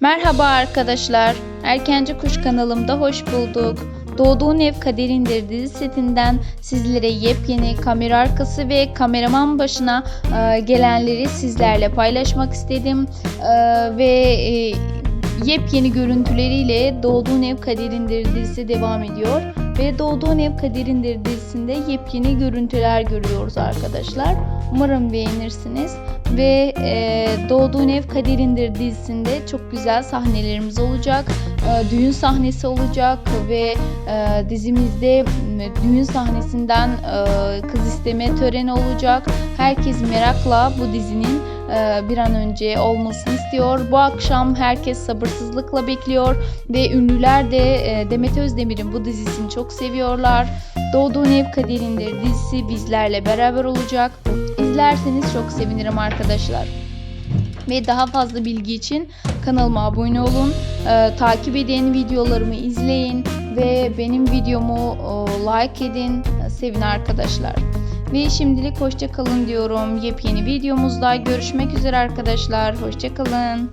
Merhaba arkadaşlar. Erkenci Kuş kanalımda hoş bulduk. Doğduğun Ev Kaderindir dizi setinden sizlere yepyeni kamera arkası ve kameraman başına e, gelenleri sizlerle paylaşmak istedim. E, ve e, yepyeni görüntüleriyle Doğduğun Ev Kaderindir dizisi devam ediyor. Ve Doğduğun Ev Kaderindir dizisinde yepyeni görüntüler görüyoruz arkadaşlar. Umarım beğenirsiniz. Ve e, Doğduğun Ev Kaderindir dizisinde çok güzel sahnelerimiz olacak. E, düğün sahnesi olacak ve e, dizimizde m, düğün sahnesinden e, kız isteme töreni olacak. Herkes merakla bu dizinin e, bir an önce olmasını istiyor. Bu akşam herkes sabırsızlıkla bekliyor ve ünlüler de e, Demet Özdemir'in bu dizisini çok seviyorlar. Doğduğun Ev Kaderindir dizisi bizlerle beraber olacak. İzlerseniz çok sevinirim arkadaşlar. Ve daha fazla bilgi için kanalıma abone olun, e, takip edin, videolarımı izleyin ve benim videomu e, like edin, sevin arkadaşlar. Ve şimdilik hoşça kalın diyorum. Yepyeni videomuzda görüşmek üzere arkadaşlar. Hoşça kalın.